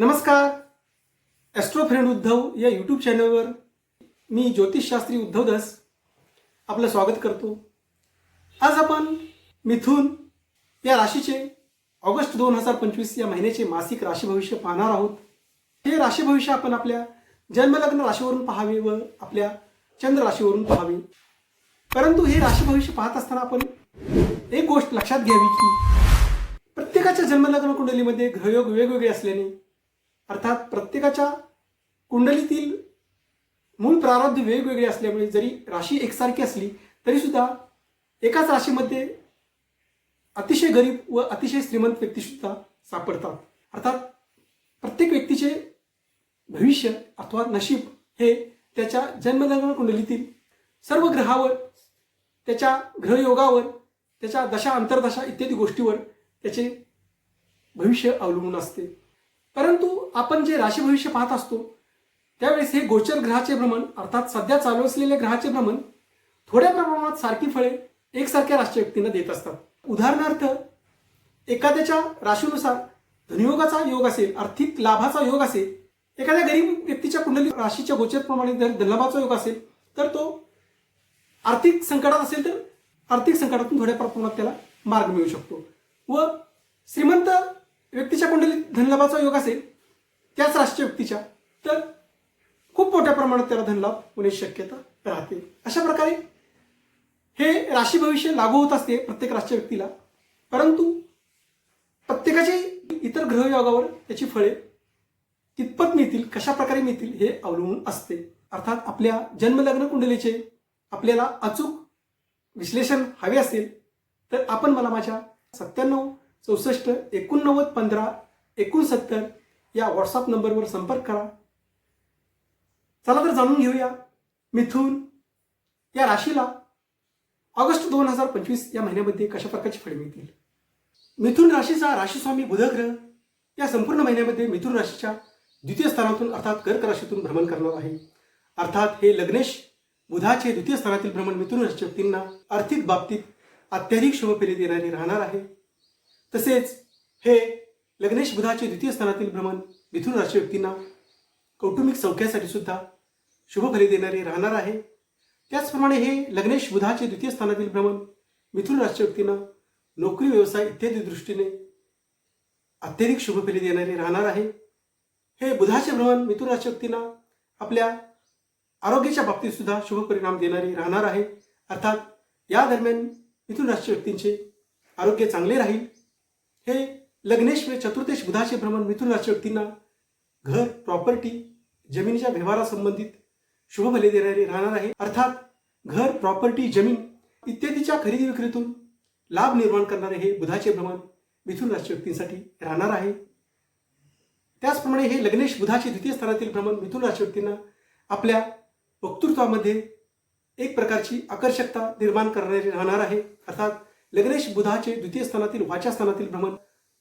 नमस्कार. Austro friend Uddhav या YouTube चॅनलवर मी ज्योतिषशास्त्री उद्धव दास आपलं स्वागत करतो. आज आपण मिथून या राशीचे ऑगस्ट दोन हजार पंचवीस या महिन्याचे मासिक राशी भविष्य पाहणार आहोत. हे राशी भविष्य आपण आपल्या जन्मलग्न राशीवरून पाहावे व आपल्या चंद्र राशीवरून पाहावे. परंतु हे राशी भविष्य पाहत असताना आपण एक गोष्ट लक्षात घ्यावी की प्रत्येकाच्या जन्मलग्न कुंडलीमध्ये ग्रहयोग वेगवेगळे असल्याने अर्थात प्रत्येकाच्या कुंडलीतील मूळ प्रारब्ध वेगवेगळे असल्यामुळे जरी राशी एकसारखी असली तरीसुद्धा एकाच राशीमध्ये अतिशय गरीब व अतिशय श्रीमंत व्यक्तीसुद्धा सापडतात. अर्थात प्रत्येक व्यक्तीचे भविष्य अथवा नशीब हे त्याच्या जन्मलग्न कुंडलीतील सर्व ग्रहावर त्याच्या ग्रहयोगावर त्याच्या दशा अंतर्दशा इत्यादी गोष्टीवर त्याचे भविष्य अवलंबून असते. परंतु आपण जे राशी भविष्य पाहत असतो त्यावेळेस हे गोचर ग्रहाचे भ्रमण अर्थात सध्या चालू असलेले ग्रहाचे भ्रमण थोड्या प्रमाणात सारखी फळे एकसारख्या राष्ट्रीय व्यक्तींना देत असतात. उदाहरणार्थ एखाद्याच्या राशीनुसार धनयोगाचा योग असेल आर्थिक लाभाचा योग असेल एखाद्या गरीब व्यक्तीच्या कुंडली राशीच्या गोचरप्रमाणे जर धनलाभाचा योग असेल तर तो आर्थिक संकटात असेल तर आर्थिक संकटातून थोड्या प्रमाणात त्याला मार्ग मिळू शकतो. व श्रीमंत व्यक्तीच्या कुंडलीत धनलाभाचा योग असेल त्याच राष्ट्रीय व्यक्तीच्या तर खूप मोठ्या प्रमाणात त्याला धनलाभ होण्याची शक्यता राहते. अशा प्रकारे हे राशी भविष्य लागू होत असते प्रत्येक राष्ट्रीय व्यक्तीला. परंतु प्रत्येकाचे इतर ग्रहयोगावर त्याची फळे कितपत मिळतील कशा प्रकारे मिळतील हे अवलंबून असते. अर्थात आपल्या जन्मलग्न कुंडलीचे आपल्याला अचूक विश्लेषण हवे असेल तर आपण मला माझ्या सत्त्याण्णव चौसष्ट एकोणनव्वद पंधरा एकोणसत्तर या व्हॉट्सअप नंबरवर संपर्क करा. चला तर जाणून घेऊया मिथून या राशीला ऑगस्ट दोन हजार पंचवीस या महिन्यामध्ये कशा प्रकारची फळे मिळतील? मिथुन राशीचा राशीस्वामी बुधग्रह या संपूर्ण महिन्यामध्ये मिथुन राशीच्या द्वितीय स्थानातून अर्थात कर्क राशीतून भ्रमण करणार आहे. अर्थात हे लग्नेश बुधाचे द्वितीय स्थानातील भ्रमण मिथुन राशीच्या व्यक्तींना आर्थिक बाबतीत अत्याधिक शुभफेरी देणारे राहणार आहे. तसेच हे लग्नेश बुधाचे द्वितीय स्थानातील भ्रमण मिथुन राशी व्यक्तींना कौटुंबिक सौख्यासाठी सुद्धा शुभ फली देणारे राहणार आहे. त्याचप्रमाणे हे लग्नेश बुधाचे द्वितीय स्थानातील भ्रमण मिथुन राशी व्यक्तींना नोकरी व्यवसाय इत्यादी दृष्टीने अत्यधिक शुभफली देणारे राहणार आहे. हे बुधाचे भ्रमण मिथुन राशी व्यक्तींना आपल्या आरोग्याच्या बाबतीत सुद्धा शुभ परिणाम देणारे राहणार आहे. अर्थात या दरम्यान मिथुन राशी व्यक्तींचे आरोग्य चांगले राहील. हे लग्नेश चतुर्देश बुधाचे भ्रमण मिथुन राशी व्यक्तींना घर प्रॉपर्टी जमिनीच्या व्यवहारासंबंधित शुभफले देणारे राहणार आहे. अर्थात घर प्रॉपर्टी जमीन इत्यादीच्या खरेदी विक्रीतून लाभ निर्माण करणारे हे बुधाचे भ्रमण मिथुन राशी व्यक्तींसाठी राहणार आहे. त्याचप्रमाणे हे लग्नेश बुधाचे द्वितीय स्थानातील भ्रमण मिथुन राशी व्यक्तींना आपल्या वक्तृत्वामध्ये एक प्रकारची आकर्षकता निर्माण करणारे राहणार आहे. अर्थात लग्नेश बुधाचे द्वितीय स्थानातील वाच्या स्थानातील भ्रमण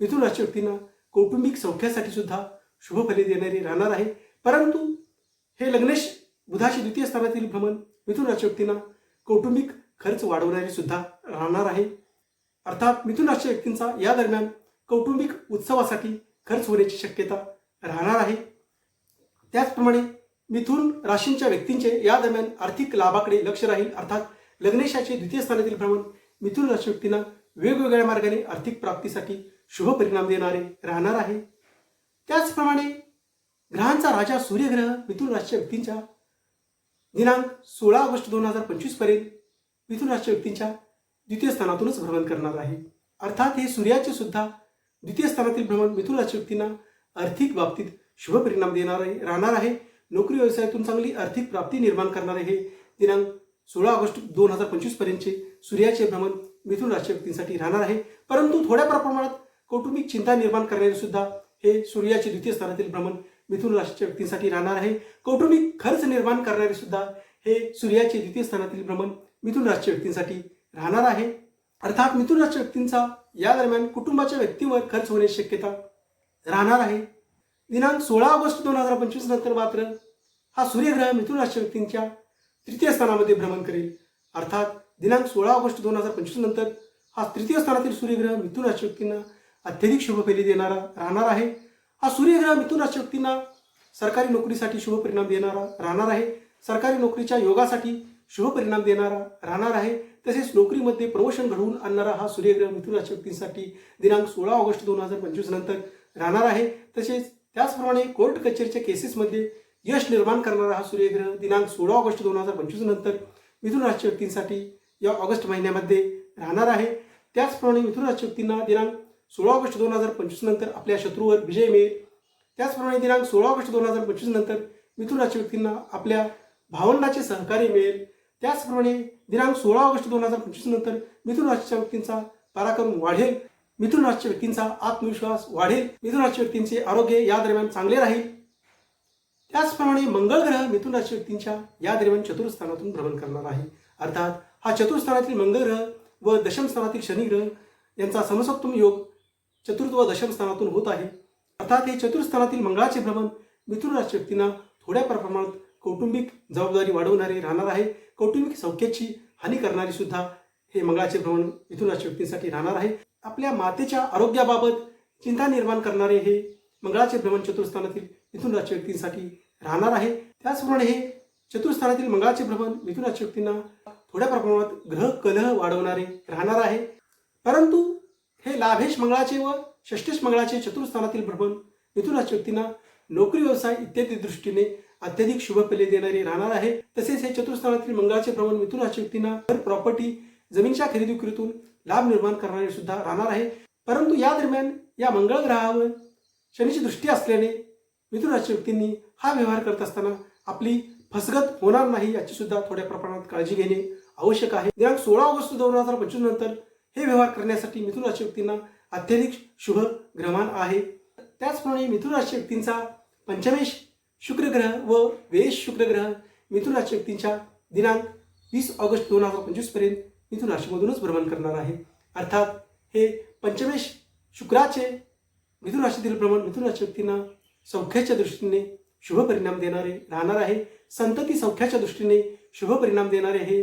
मिथुन राशी व्यक्तींना कौटुंबिक सौख्यासाठी सुद्धा शुभफले देणारे राहणार आहे. परंतु हे लग्नेश बुधाचे द्वितीय स्थानातील भ्रमण मिथुन राशी व्यक्तींना कौटुंबिक खर्च वाढवणारे सुद्धा राहणार आहे. अर्थात मिथुन राशी व्यक्तींचा या दरम्यान कौटुंबिक उत्सवासाठी खर्च होण्याची शक्यता राहणार आहे. त्याचप्रमाणे मिथुन राशींच्या व्यक्तींचे या दरम्यान आर्थिक लाभाकडे लक्ष राहील. अर्थात लग्नेशाचे द्वितीय स्थानातील भ्रमण मिथुन राशी व्यक्तींना वेगवेगळ्या मार्गाने आर्थिक प्राप्तीसाठी शुभ परिणाम देणारे राहणार आहे. त्याचप्रमाणे ग्रहांचा राजा सूर्यग्रह मिथुन राशीच्या व्यक्तींच्या दिनांक सोळा ऑगस्ट दोन हजार पंचवीसपर्यंत मिथुन राशीच्या व्यक्तींच्या द्वितीय स्थानातूनच भ्रमण करणार आहे. अर्थात हे सूर्याचे सुद्धा द्वितीय स्थानातील भ्रमण मिथुन राशी व्यक्तींना आर्थिक बाबतीत शुभ परिणाम देणार आहे राहणार आहे. नोकरी व्यवसायातून चांगली आर्थिक प्राप्ती निर्माण करणारे हे दिनांक सोळा ऑगस्ट दोन हजार पंचवीस पर्यंतचे सूर्याचे भ्रमण मिथुन राशी व्यक्तींसाठी राहणार आहे. परंतु थोड्या प्रमाणात कौटुंबिक चिंता निर्माण करणारे सुद्धा हे सूर्याचे द्वितीय स्थानातील भ्रमण मिथुन राशीच्या व्यक्तींसाठी राहणार आहे. कौटुंबिक खर्च निर्माण करणारे सुद्धा हे सूर्याचे द्वितीय स्थानातील भ्रमण मिथुन राशीच्या व्यक्तींसाठी राहणार आहे. अर्थात मिथुन राशीच्या व्यक्तींचा या दरम्यान कुटुंबाच्या व्यक्तीवर खर्च होण्याची शक्यता राहणार आहे. दिनांक सोळा ऑगस्ट दोन हजार पंचवीस नंतर मात्र हा सूर्यग्रह मिथुन राशीच्या व्यक्तींच्या तृतीय स्थानामध्ये भ्रमण करेल. अर्थात दिनांक सोळा ऑगस्ट दोन हजार पंचवीस नंतर हा तृतीय स्थानातील सूर्यग्रह मिथुन राशी व्यक्तींना अत्यधिक शुभफली देणारा राहणार आहे. हा सूर्यग्रह मिथुन राशी व्यक्तींना सरकारी नोकरीसाठी शुभ परिणाम देणारा राहणार आहे. सरकारी नोकरीच्या योगासाठी शुभ परिणाम देणारा राहणार आहे. तसेच नोकरीमध्ये प्रमोशन घडवून आणणारा हा सूर्यग्रह मिथुन राशी व्यक्तींसाठी दिनांक सोळा ऑगस्ट दोन हजार पंचवीस नंतर राहणार आहे. तसेच त्याचप्रमाणे कोर्ट कचेरीच्या केसेसमध्ये यश निर्माण करणारा हा सूर्यग्रह दिनांक सोळा ऑगस्ट दोन हजार पंचवीस नंतर मिथुन राशी व्यक्तींसाठी या ऑगस्ट महिन्यामध्ये राहणार आहे. त्याचप्रमाणे मिथुन राशी व्यक्तींना दिनांक सोळा ऑगस्ट दोन हजार पंचवीस नंतर आपल्या शत्रूवर विजय मिळेल. त्याचप्रमाणे दिनांक सोळा ऑगस्ट दोन हजार पंचवीस नंतर मिथुन राशी व्यक्तींना आपल्या भावंडाचे सहकार्य मिळेल. त्याचप्रमाणे दिनांक सोळा ऑगस्ट दोन हजार पंचवीस नंतर मिथुन राशीच्या व्यक्तींचा पराक्रम वाढेल. मिथुन राशीच्या व्यक्तींचा आत्मविश्वास वाढेल. मिथुन राशी व्यक्तींचे आरोग्य या दरम्यान चांगले राहील. त्याचप्रमाणे मंगळ ग्रह मिथुन राशी व्यक्तींच्या या दरम्यान चतुर्स्थानातून भ्रमण करणार आहे. अर्थात हा चतुर्स्थानातील मंगळ ग्रह व दशम स्थानातील शनी ग्रह यांचा समसप्तम योग चतुर्थ व दशम स्थानातून होत आहे. अर्थात हे चतुर्स्थानातील मंगळाचे भ्रमण मिथुन राशी व्यक्तींना थोड्या प्रमाणात कौटुंबिक जबाबदारी वाढवणारे राहणार आहे. कौटुंबिक सौख्याची हानी करणारी सुद्धा हे मंगळाचे भ्रमण मिथुन राशी व्यक्तींसाठी राहणार आहे. आपल्या मातेच्या आरोग्याबाबत चिंता निर्माण करणारे हे मंगळाचे भ्रमण चतुर्स्थानातील मिथुन राशी व्यक्तींसाठी राहणार आहे. त्याचप्रमाणे हे चतुर्स्थानातील मंगळाचे भ्रमण मिथुन राशी व्यक्तींना थोड्या प्रमाणात ग्रह कलह वाढवणारे राहणार आहे. परंतु हे लाभेश मंगळाचे व षष्टेश मंगळाचे चतुर्स्थानातील भ्रमण मिथुन राशी व्यक्तींना नोकरी व्यवसाय इत्यादी दृष्टीने अत्यधिक शुभ फले देणारे राहणार आहे. तसेच हे चतुर्स्थानातील मंगळाचे भ्रमण मिथुन राशी व्यक्तींना घर प्रॉपर्टी जमीनच्या खरेदी विक्रीतून लाभ निर्माण करणारे सुद्धा राहणार आहे. परंतु या दरम्यान या मंगळ ग्रहावर शनीची दृष्टी असल्याने मिथुन राशी व्यक्तींनी हा व्यवहार करत असताना आपली फसगत होणार नाही याची सुद्धा थोड्या प्रमाणात काळजी घेणे आवश्यक आहे. दिनांक सोळा ऑगस्ट दोन हजार पंचवीस नंतर हे व्यवहार करण्यासाठी मिथुन राशी व्यक्तींना अत्यधिक शुभ ग्रहमान आहे. त्याचप्रमाणे मिथुन राशी व्यक्तींचा पंचमेश शुक्रग्रह व वेश शुक्रग्रह मिथुन राशी व्यक्तींच्या दिनांक वीस ऑगस्ट दोन हजार पंचवीसपर्यंत मिथुन राशीमधूनच भ्रमण करणार आहे. अर्थात हे पंचमेश शुक्राचे मिथुन राशीतील भ्रमण मिथुन राशी व्यक्तींना सौख्याच्या दृष्टीने शुभ परिणाम देणारे राहणार आहे. संतती सौख्याच्या दृष्टीने शुभ परिणाम देणारे हे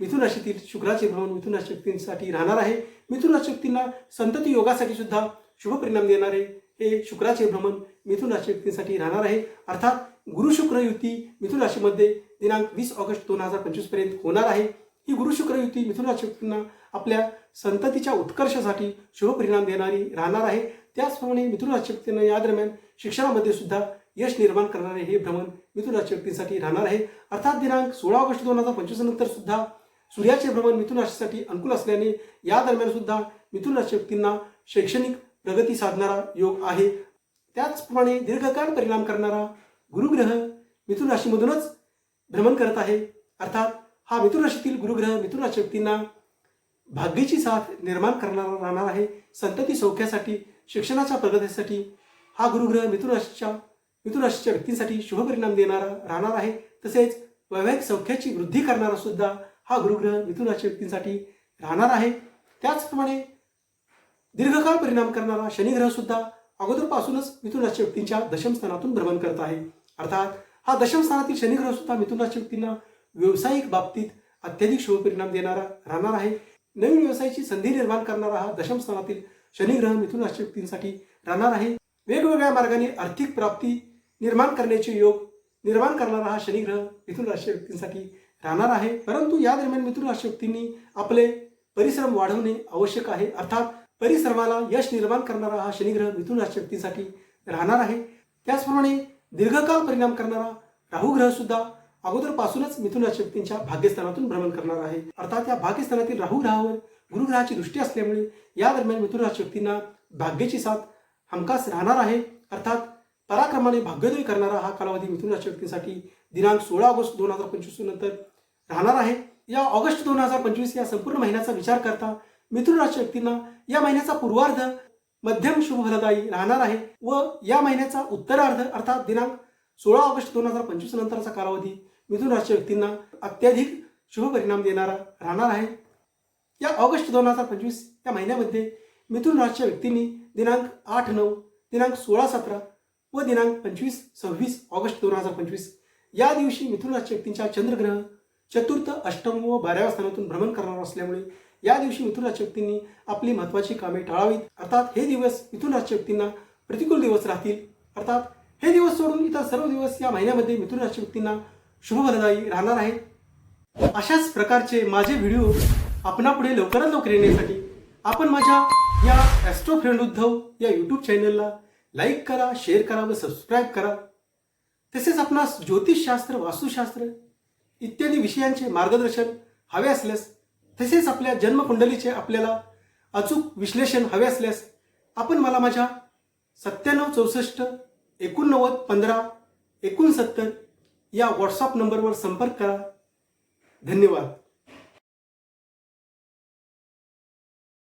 मिथुन राशीतील शुक्राचे भ्रमण मिथुन राशक्तींसाठी व्यक्तींसाठी राहणार आहे. मिथुन राशक्तींना संतती योगासाठी सुद्धा शुभ परिणाम देणारे हे शुक्राचे भ्रमण मिथुन राशक्तींसाठी व्यक्तींसाठी राहणार आहे. अर्थात गुरु शुक्र युती मिथुन राशीमध्ये दिनांक वीस ऑगस्ट दोन हजार पंचवीसपर्यंत होणार आहे. ही गुरु शुक्र युती मिथुन राशक्तींना आपल्या संततीच्या उत्कर्षासाठी शुभ परिणाम देणारी राहणार आहे. त्याचप्रमाणे मिथुन राशी व्यक्तींना या दरम्यान शिक्षणामध्ये सुद्धा यश निर्माण करणारे हे भ्रमण मिथुन राशी व्यक्तींसाठी राहणार आहे. अर्थात दिनांक सोळा ऑगस्ट दोन हजार पंचवीस नंतर सुद्धा सूर्याचे भ्रमण मिथुन राशीसाठी अनुकूल असल्याने या दरम्यान सुद्धा मिथुन राशी व्यक्तींना शैक्षणिक प्रगती साधणारा योग आहे. त्याचप्रमाणे दीर्घकाळ परिणाम करणारा गुरुग्रह मिथुन राशीमधूनच भ्रमण करत आहे. अर्थात हा मिथुन राशीतील गुरुग्रह मिथुन राशी व्यक्तींना भाग्याची साथ निर्माण करणारा राहणार आहे. संतती सौख्यासाठी शिक्षणाच्या प्रगतीसाठी हा गुरुग्रह मिथुन राशीच्या मिथुन राशीच्या व्यक्तींसाठी शुभ परिणाम देणारा राहणार आहे. तसेच वैवाहिक सौख्याची वृद्धी करणारा सुद्धा हा गुरुग्रह मिथुन राशी व्यक्तींसाठी राहणार आहे. त्याचप्रमाणे दीर्घकाळ परिणाम करणारा शनिग्रह सुद्धा अगोदरपासूनच मिथुन राशी व्यक्तींच्या दशमस्थानातून भ्रमण करत आहे. अर्थात हा दशम स्थानातील शनिग्रह सुद्धा मिथुन राशी व्यक्तींना व्यावसायिक बाबतीत अत्यधिक शुभ परिणाम देणारा राहणार आहे. नवीन व्यवसायाची संधी निर्माण करणारा हा दशम स्थानातील शनिग्रह मिथुन राशी व्यक्तींसाठी राहणार आहे. वेगवेगळ्या मार्गाने आर्थिक प्राप्ती निर्माण करण्याचे योग निर्माण करणारा हा शनिग्रह मिथुन राशी व्यक्तींसाठी राहणार आहे. परंतु या दरम्यान मिथुन राशी व्यक्तींनी आपले परिश्रम वाढवणे आवश्यक आहे. अर्थात परिश्रमाला यश निर्माण करणारा हा शनिग्रह मिथुन राशी व्यक्तींसाठी राहणार आहे. त्याचप्रमाणे दीर्घकाळ परिणाम करणारा राहू ग्रह सुद्धा अगोदरपासूनच मिथुन राशी व्यक्तींच्या भाग्यस्थानातून भ्रमण करणार आहे. अर्थात या भाग्यस्थानातील राहू ग्रहावर गुरुग्रहाची दृष्टी असल्यामुळे या दरम्यान मिथुन राशी व्यक्तींना भाग्याची साथ हमखास राहणार आहे. अर्थात पराक्रमाने भाग्योदय करणारा हा कालावधी मिथुन राशी व्यक्तींसाठी दिनांक सोळा ऑगस्ट दोन हजार पंचवीस नंतर राहणार आहे. या ऑगस्ट दोन हजार पंचवीस या संपूर्ण महिन्याचा विचार करता मिथुन राशी व्यक्तींना या महिन्याचा पूर्वार्ध मध्यम शुभफलदायी राहणार आहे व या महिन्याचा उत्तरार्ध अर्थात दिनांक सोळा ऑगस्ट दोन हजार पंचवीस नंतरचा कालावधी मिथुन राशी व्यक्तींना अत्याधिक शुभ परिणाम देणारा राहणार आहे. या ऑगस्ट दोन हजार पंचवीस या महिन्यामध्ये मिथुन राशीच्या व्यक्तींनी दिनांक आठ नऊ दिनांक सोळा सतरा व दिनांक पंचवीस सव्वीस ऑगस्ट दोन हजार पंचवीस या दिवशी मिथुन राशी व्यक्तींच्या चंद्रग्रह चतुर्थ अष्टम व बाराव्या स्थानातून भ्रमण करणार असल्यामुळे या दिवशी मिथुन राशी व्यक्तींनी आपली महत्वाची कामे टाळावीत. अर्थात हे दिवस मिथुन राशी व्यक्तींना प्रतिकूल दिवस राहतील. अर्थात हे दिवस सोडून इतर सर्व दिवस या महिन्यामध्ये मिथुन राशी व्यक्तींना शुभफलदायी राहणार आहेत अशाच प्रकारचे माझे व्हिडिओ आपणापुढे लवकरात लवकर येण्यासाठी आपण माझ्या या ॲस्ट्रो फ्रेंड उद्धव या यूट्यूब चॅनलला लाईक करा शेअर करा व सबस्क्राईब करा. तसेच आपणास ज्योतिषशास्त्र वास्तुशास्त्र इत्यादी विषयांचे मार्गदर्शन हवे असल्यास तसेच आपल्या जन्मकुंडलीचे आपल्याला अचूक विश्लेषण हवे असल्यास आपण मला माझ्या सत्त्याण्णव चौसष्ट एकोणनव्वद पंधरा एकोणसत्तर या व्हॉट्सअप नंबरवर संपर्क करा. धन्यवाद.